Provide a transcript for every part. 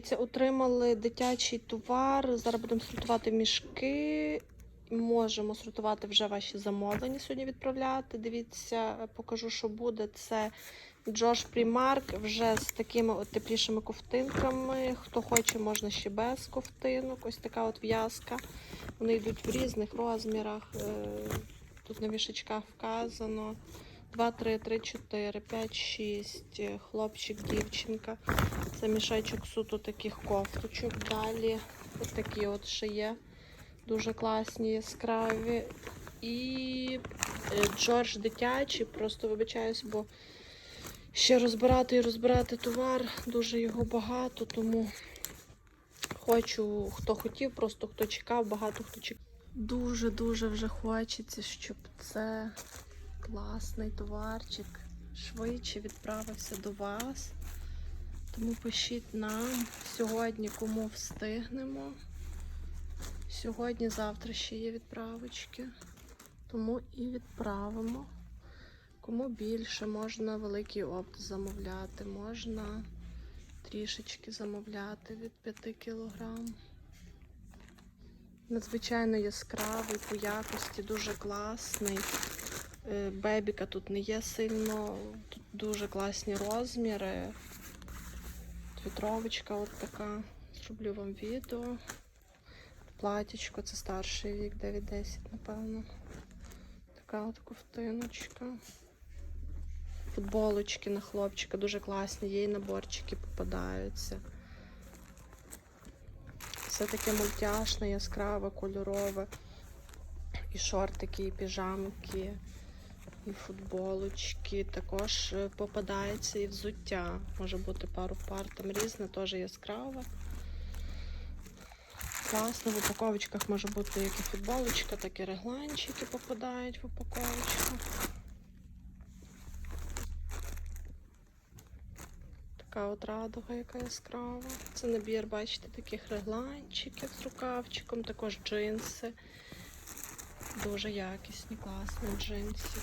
Це отримали дитячий товар. Зараз будемо сортувати мішки. Можемо сортувати вже ваші замовлення сьогодні відправляти. Дивіться, покажу, що буде. Це Джош Примарк вже з такими от теплішими ковтинками. Хто хоче, можна ще без ковтинок. Ось така от в'язка. Вони йдуть в різних розмірах. Е, Тут на вішечках вказано. 2, 3, 3, 4, 5, 6. Хлопчик, дівчинка. Це мішечок суто таких кофточок. Далі ось такі от ще є. Дуже класні, яскраві. І е, Джордж дитячий, просто вибачаюсь, бо ще розбирати і розбирати товар. Дуже його багато, тому хочу, хто хотів, просто хто чекав, багато хто чекав. Дуже-дуже вже хочеться, щоб це класний товарчик швидше відправився до вас. Тому пишіть нам сьогодні, кому встигнемо. Сьогодні, завтра ще є відправочки. Тому і відправимо. Кому більше, можна великий опт замовляти, можна трішечки замовляти від 5 кілограм. Надзвичайно яскравий по якості, дуже класний. Е, Бебіка тут не є сильно, тут дуже класні розміри. Вітровочка от така. Зроблю вам відео. Платічко, це старший вік, 9-10, напевно. Така от ковтиночка. Футболочки на хлопчика дуже класні, і наборчики попадаються. Все таке мультяшне, яскраве, кольорове. І шортики, і піжамки, і футболочки. Також е, попадається і взуття. Може бути пару пар, там різне, теж яскраве. Класно, в упаковочках може бути як і футболочка, так і регланчики попадають в упаковочку. Така от радуга, яка яскрава. Це набір, бачите, таких регланчиків з рукавчиком, також джинси. Дуже якісні, класні джинси.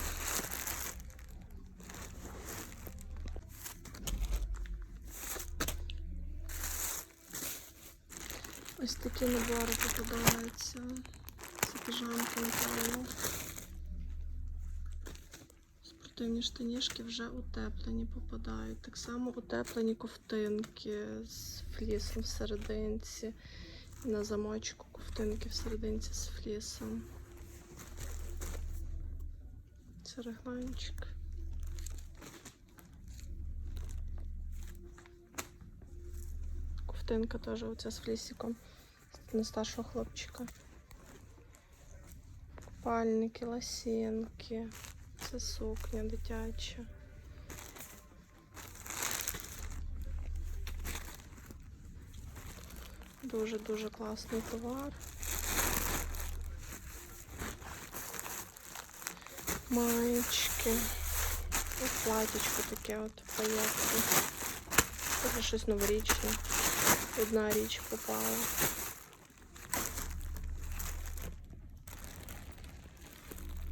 Ось такі набори попадаються. Це піжамки, напевно. Спортивні штанішки вже утеплені попадають. Так само утеплені ковтинки з флісом всерединці. На замочку ковтинки всерединці з флісом. Це регланчик. Ковтинка теж оця з флісиком на старшого хлопчика. Купальники, лосінки. Це сукня дитяча. Дуже-дуже класний товар. Маєчки. Вот платічко таке от поєдки. Це щось новорічне. Одна річ попала.